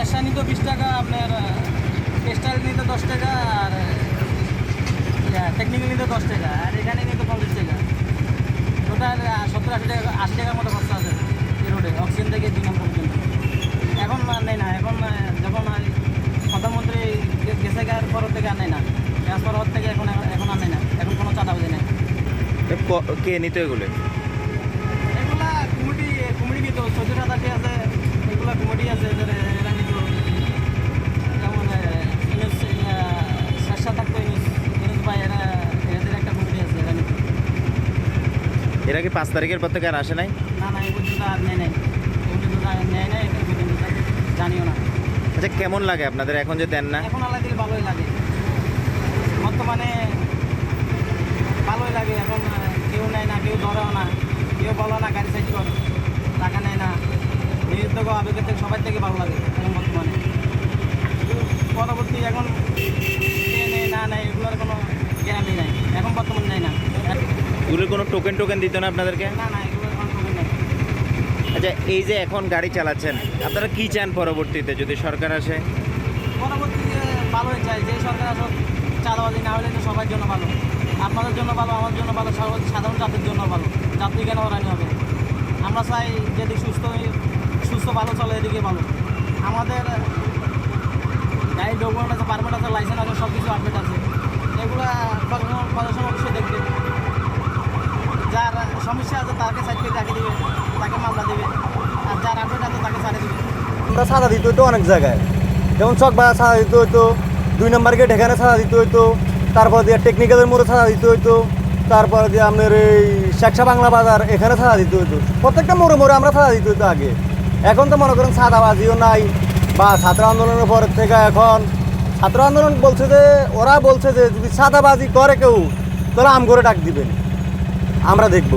শেষা নিত বিশ টাকা আপনার টেক্সটাইল নিত দশ টাকা আর টেকনিক্যাল নিত দশ টাকা আর এখানে নিত পঞ্চাশ টাকা। টোটাল সত্তর আশি টাকা আশি টাকার মতো খরচা আছে এই রোডে অক্সিজেন থেকে দুই নম্বর পর্যন্ত এখন আর নেই না এখন যখন প্রধানমন্ত্রী গেছে গার পর থেকে আর নেই না। ট্রান্সফার হওয়ার থেকে এখন এখন আর নেই না এখন কোনো চাঁদাবাজি নেই। এ ক- নিত এগুলো? এগুলা কুমিটি কুমিটি নিত চোদ্দ সাতাশি আছে এগুলা কুমিটি আছে এদের এরা নিত যেমন ইউনুস শেষা থাকতো ইউনুস ইউনুস ভাই এরা এদের একটা কুমিটি আছে এরা নিত এরা কি পাঁচ তারিখের পর থেকে আর আসে নাই? জানিও না। আচ্ছা কেমন লাগে আপনাদের? এখন যে দেন না। এখন আল্লাহ দিলে ভালোই লাগে। বর্তমানে ভালোই লাগে। এখন কেউ নেয় না কেউ ধরেও না। কেউ বলো না গাড়ি সাইজ করো টাকা নেয় না। থেকে আবেগের থেকে সবার থেকে ভালো লাগে। এখন বর্তমানে পরবর্তী এখন কে নেয় না নেয় এগুলোর কোনো গ্যারান্টি নাই এখন বর্তমানে নেয় না এগুলোর কোনো টোকেন টোকেন দিত না আপনাদেরকে? আচ্ছা এই যে এখন গাড়ি চালাচ্ছেন আপনারা কি চান পরবর্তীতে যদি সরকার আসে? পরবর্তীতে ভালোই চাই যে সরকার চাঁদাবাজি না হলে তো সবার জন্য ভালো। আপনাদের জন্য ভালো আমার জন্য ভালো সাধারণ জাতির জন্য ভালো। জাতি কেন হরানি হবে? আমরা চাই যেদিক সুস্থ সুস্থ ভালো চলে এদিকে ভালো। আমাদের গাড়ি ডকুমেন্ট আছে পারমিট আছে লাইসেন্স আছে সব কিছু আপডেট আছে। এগুলা প্রশাসন প্রশাসন অবশ্যই দেখবে যার সমস্যা আছে আমরা সাদা দিতে হইতো অনেক জায়গায়। যেমন চক বাজার সাদা দিতে হইতো, দুই নম্বর গেট এখানে সাদা দিতে হইতো, তারপর দিয়ে টেকনিক্যালের মোড়ে সাদা দিতে হইতো, তারপর দিয়ে আপনার এই শেখসা বাংলা বাজার এখানে সাদা দিতে হইতো। প্রত্যেকটা মোড়ে মোড়ে আমরা সাদা দিতে হইতো আগে। এখন তো মনে করেন সাদাবাজিও নাই, বা ছাত্র আন্দোলনের পর থেকে এখন। ছাত্র আন্দোলন বলছে যে, ওরা বলছে যে যদি সাদাবাজি করে কেউ, তাহলে আম করে ডাক দিবেন। আমরা দেখব।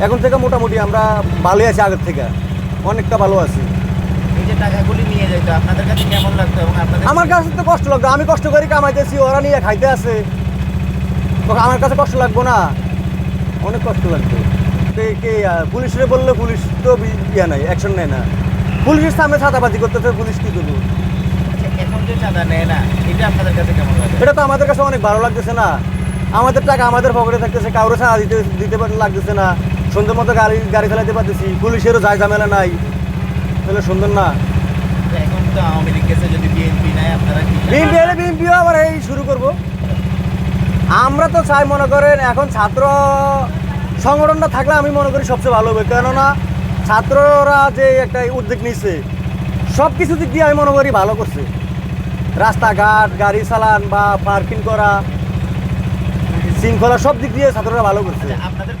এখন থেকে মোটামুটি আমরা ভালোই আছি আগের থেকে। অনেকটা ভালো আছি। এই যে টাকাগুলি নিয়ে যেত আপনাদের কাছে কেমন লাগতো এবং আমার কাছে তো কষ্ট লাগতো আমি কষ্ট করি কামাইতেছি ওরা নিয়ে খাইতে আছে। আমার কাছে কষ্ট লাগবো না। অনেক কষ্ট লাগতো। কে- পুলিশরে বললে পুলিশ তো ইয়ে নাই অ্যাকশন নেয় না। পুলিশের সামনে ছাতাবাজি করতেছে পুলিশ কি করব? আচ্ছা, এখন যে চাঁদা নেয় না এটা আপনাদের কাছে কেমন লাগে? এটা তো আমাদের কাছে অনেক ভালো লাগতেছে না। আমাদের টাকা আমাদের পকেটে থাকতেছে কারোর ছাড়া দিতে দিতে লাগতেছে না। সুন্দর মতো গাড়ি গাড়ি চালাতে পারতেছি। পুলিশেরও যায় ঝামেলা নাই। তাহলে সুন্দর না। এখন তো আওয়ামী লীগ গেছে যদি বিএনপি নেয় আপনারা বিএনপি এলে বিএনপিও আবার এই শুরু করব। আমরা তো চাই মনে করেন এখন ছাত্র সংগঠনটা থাকলে আমি মনে করি সবচেয়ে ভালো হবে। কেননা ছাত্ররা যে একটা উদ্যোগ নিচ্ছে সব কিছু দিক দিয়ে আমি মনে করি ভালো করছে। রাস্তাঘাট গাড়ি চালান বা পার্কিং করা শৃঙ্খলা সব দিক দিয়ে ছাত্ররা ভালো করছে। আচ্ছা, আপনাদের